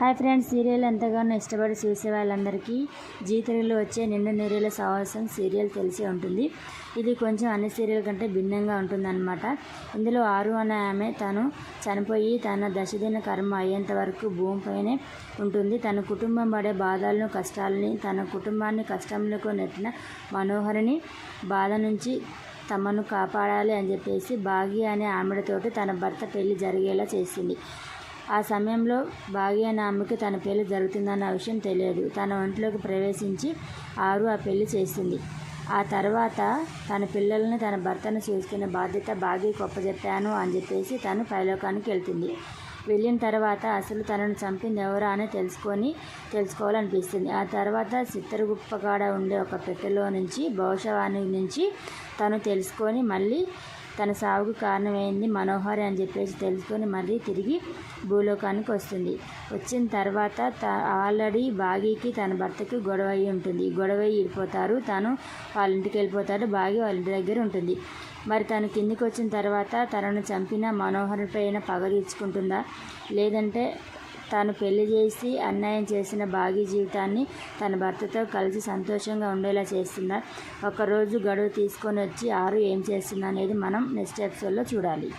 Hi friends serial ఎంతగానో ఇష్టపడి చూసే వాళ్ళందరికీ జీ తెలుగులో వచ్చే నిండు నీరేల సావాసం సీరియల్ తెలిసే ఉంటుంది. ఇది కొంచెం అన్ని సీరియల్ కంటే భిన్నంగా ఉంటుందన్నమాట. ఇందులో ఆరు అనే ఆమె తను చనిపోయి తన దశదిన కర్మ అయ్యేంత వరకు భూమిపైనే ఉంటుంది. తన కుటుంబం పడే బాధలను కష్టాలని తన కుటుంబాన్ని కష్టంలో నెట్టిన మనోహరిని బాధ నుంచి తమను కాపాడాలి అని చెప్పేసి భాగ్య అనే ఆమెడతోటి తన భర్త పెళ్ళి జరిగేలా చేసింది. ఆ సమయంలో భాగ్య అనే ఆమెకి తన పెళ్ళి జరుగుతుందన్న విషయం తెలియదు. తన ఒంట్లోకి ప్రవేశించి ఆరు ఆ పెళ్ళి చేసింది ఆ తర్వాత తన పిల్లల్ని తన భర్తను చూసుకునే బాధ్యత బాగా ఒప్పజెప్పాను అని చెప్పేసి తను పైలోకానికి వెళ్తుంది. వెళ్ళిన తర్వాత అసలు తనను చంపింది ఎవరా అని తెలుసుకొని తెలుసుకోవాలనిపిస్తుంది. ఆ తర్వాత చిత్తరగుప్పగాడ ఉండే ఒక పెట్టెలో నుంచి భవిష్యవాణి నుంచి తను తెలుసుకొని మళ్ళీ తన సావుకు కారణమైంది మనోహరి అని చెప్పేసి తెలుసుకొని మళ్ళీ తిరిగి భూలోకానికి వస్తుంది. వచ్చిన తర్వాత త ఆల్రెడీ బాగీకి తన భర్తకి గొడవ అయి ఉంటుంది. గొడవ అయ్యి తను వాళ్ళ ఇంటికి వెళ్ళిపోతాడు. బాగి వాళ్ళ ఇంటి దగ్గర ఉంటుంది. మరి తను కిందికి వచ్చిన తర్వాత తనను చంపిన మనోహర్ పైన పగ తీర్చుకుంటుందా? లేదంటే తాను పెళ్ళి చేసి అన్యాయం చేసిన భాగ్య జీవితాన్ని తన భర్తతో కలిసి సంతోషంగా ఉండేలా చేస్తున్నారు. ఒకరోజు గడువు తీసుకొని వచ్చి ఆరు ఏం చేస్తుందనేది మనం నెక్స్ట్ ఎపిసోడ్లో చూడాలి.